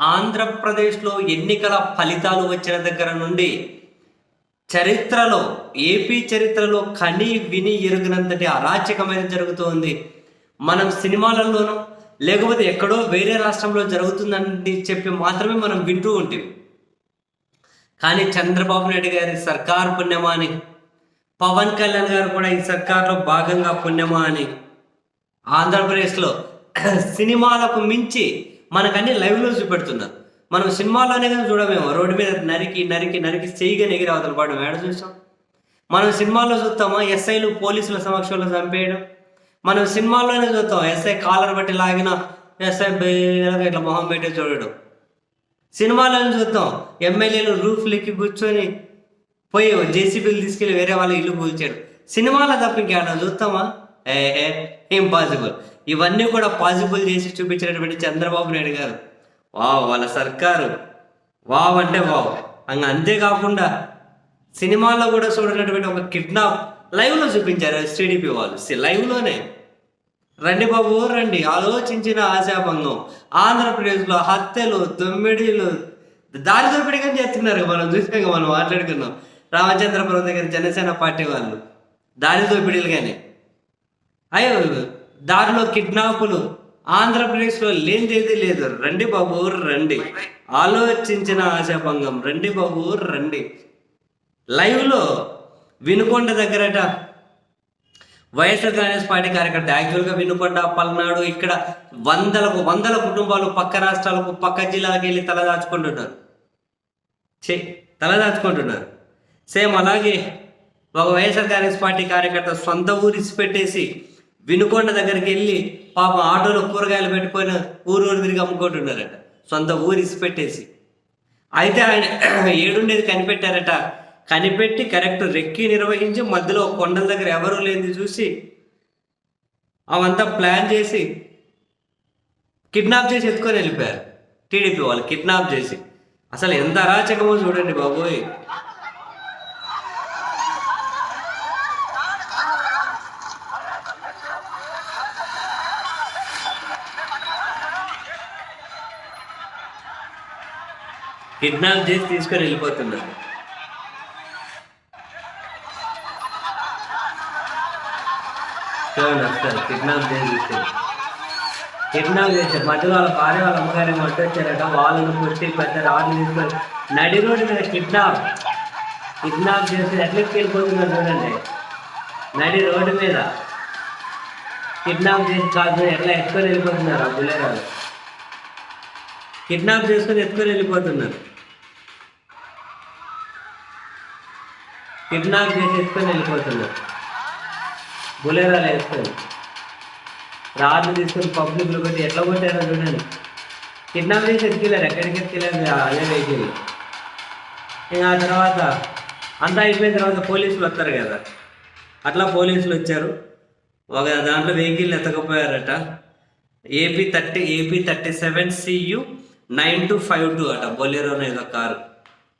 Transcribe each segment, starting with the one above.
ఆంధ్రప్రదేశ్లో ఎన్నికల ఫలితాలు వచ్చిన దగ్గర నుండి చరిత్రలో ఏపీ చరిత్రలో కని విని ఎరుగినంతటి అరాచకమైన జరుగుతోంది. మనం సినిమాలలోనూ లేకపోతే ఎక్కడో వేరే రాష్ట్రంలో జరుగుతుందని చెప్పి మాత్రమే మనం వింటూ ఉంటాం కానీ చంద్రబాబు నాయుడు గారి సర్కార్ పుణ్యమా అని పవన్ కళ్యాణ్ గారు కూడా ఈ సర్కార్లో భాగంగా పుణ్యమా అని ఆంధ్రప్రదేశ్లో సినిమాలకు మించి మనకన్నీ లైవ్లో చూపెడుతున్నారు. మనం సినిమాలోనే కానీ చూడమేమో రోడ్డు మీద నరికి నరికి నరికి చెయ్యిగా ఎగిరి అవతల పాడు ఏడ చూసాం. మనం సినిమాల్లో చూస్తామా? ఎస్ఐలు పోలీసుల సమక్షంలో చంపేయడం. మనం సినిమాల్లోనే చూస్తాం ఎస్ఐ కాలర్ బట్టి లాగిన ఎస్ఐ ఇట్లా మొహం పెట్టి చూడడం. సినిమాలను చూద్దాం ఎమ్మెల్యేలు రూఫ్లెక్కి కూర్చొని పోయి జేసీబీలు తీసుకెళ్ళి వేరే వాళ్ళ ఇల్లు కూల్చాడు సినిమాలో తప్ప ఇంకేమన్నా చూస్తామా? ఇంపాసిబుల్ ఇవన్నీ కూడా పాసిబుల్ చేసి చూపించినటువంటి చంద్రబాబు నాయుడు గారు. వావ్ వాళ్ళ సర్కారు. వావ్ అంటే వావ్. అంగ అంతేకాకుండా సినిమాల్లో కూడా చూడనటువంటి ఒక కిడ్నాప్ లైవ్లో చూపించారు ఎస్టీడీపీ వాళ్ళు. లైవ్లోనే. రండి బాబు రండి. ఆలోచించిన ఆశాభంగం. ఆంధ్రప్రదేశ్లో హత్యలు దొమ్మిడిలు దారి దోపిడీగా చేస్తున్నారు. మనం చూసాక మనం మాట్లాడుకున్నాం. రామచంద్రపురం దగ్గర జనసేన పార్టీ వాళ్ళు. దారి దోపిడీలు కానీ అయ్యో దారిలో కిడ్నాపులు. ఆంధ్రప్రదేశ్లో లేనిదేది లేదు. రండి బాబు రండి. ఆలోచించిన ఆశాభంగం. రండి బాబు రండి. లైవ్లో వినుకొండ దగ్గరట వైఎస్ఆర్ కాంగ్రెస్ పార్టీ కార్యకర్త. యాక్చువల్గా వినుకొండ పల్నాడు ఇక్కడ వందలకు వందల కుటుంబాలు పక్క రాష్ట్రాలకు పక్క జిల్లాలకు వెళ్ళి తలదాచుకుంటున్నారు చే తలదాచుకుంటున్నారు సేమ్ అలాగే ఒక వైఎస్ఆర్ కాంగ్రెస్ పార్టీ కార్యకర్త సొంత ఊరిసి పెట్టేసి వినుకొండ దగ్గరికి వెళ్ళి పాప ఆటోలో కూరగాయలు పెట్టుకొని ఊరు ఊరు తిరిగి అమ్ముకుంటున్నారట. సొంత ఊరు ఇసిపెట్టేసి. అయితే ఆయన ఏడుండేది కనిపెట్టారట. కనిపెట్టి కరెక్ట్ రెక్కి నిర్వహించి మధ్యలో కొండల దగ్గర ఎవరూ లేనిది చూసి అవంతా ప్లాన్ చేసి కిడ్నాప్ చేసి ఎత్తుకొని వెళ్ళిపోయారు. టీడీపీ వాళ్ళు కిడ్నాప్ చేసి. అసలు ఎంత అరాచకమో చూడండి బాబోయ్. కిడ్నాప్ చేసి తీసుకొని వెళ్ళిపోతున్నారు. చూడండి వస్తారు కిడ్నాప్ చేసి కిడ్నాప్ చేశారు మధ్యలో వాళ్ళ భార్య వాళ్ళ అమ్మగారి మట్టు వచ్చారట వాళ్ళని కొట్టి పెద్ద రాళ్ళు తీసుకొని నడి రోడ్డు మీద కిడ్నాప్. కిడ్నాప్ చేసి ఎట్లకి వెళ్ళిపోతున్నారు చూడండి. నడి రోడ్డు మీద కిడ్నాప్ చేసి కాదు ఎట్లా ఎత్తుకొని వెళ్ళిపోతున్నారు ఆ బులేరాలు కిడ్నాప్ చేసుకొని ఎత్తుకొని వెళ్ళిపోతున్నారు. కిడ్నాప్ చేసేసుకొని వెళ్ళిపోతున్నారు బులేరాలు వేసుకొని. రాళ్ళు తీసుకొని పబ్లిక్లో కొట్టి ఎట్లా కొట్టారో చూడండి. కిడ్నాప్ చేసి ఎత్తుకెళ్ళారు. ఎక్కడికి ఎత్తుకెళ్ళారు? అదే వెహికల్. ఇంకా ఆ తర్వాత అంతా అయిపోయిన తర్వాత పోలీసులు వస్తారు కదా. అట్లా పోలీసులు వచ్చారు. ఒక దాంట్లో vehicle ఎత్తకపోయారట. AP thirty AP thirty seven CU nine two five two అట. బొలేరో ఏదో car.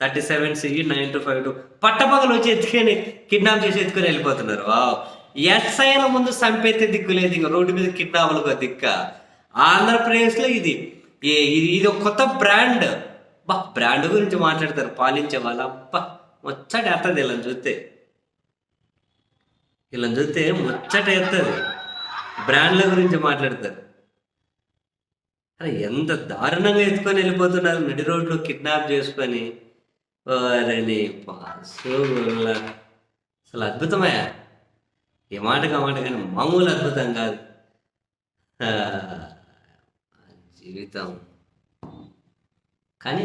Thirty seven CU nine two five two పట్టపగలు వచ్చి ఎత్తుకొని కిడ్నాప్ చేసి ఎత్తుకొని వెళ్ళిపోతున్నారు. వావ్. అయిన ముందు చంపేస్తే దిక్కు లేదు ఇంకా రోడ్డు మీద కిడ్నాపులకు దిక్క. ఆంధ్రప్రదేశ్లో ఇది ఏ- ఇది ఇది ఒక కొత్త బ్రాండ్. బా బ్రాండ్ గురించి మాట్లాడతారు పాలించే వాళ్ళ అబ్బా ముచ్చట ఎత్తది ఇలా చూస్తే. ఇలా చూస్తే ముచ్చట ఎత్తది. బ్రాండ్ల గురించి మాట్లాడతారు. అరే ఎంత దారుణంగా ఎత్తుకొని వెళ్ళిపోతున్నారు నడి రోడ్లో కిడ్నాప్ చేసుకొని. ఓరని పాసుల అసలు అద్భుతమే ఏ మాటగా మాట కానీ మామూలు అద్భుతం కాదు. జీవితం. కానీ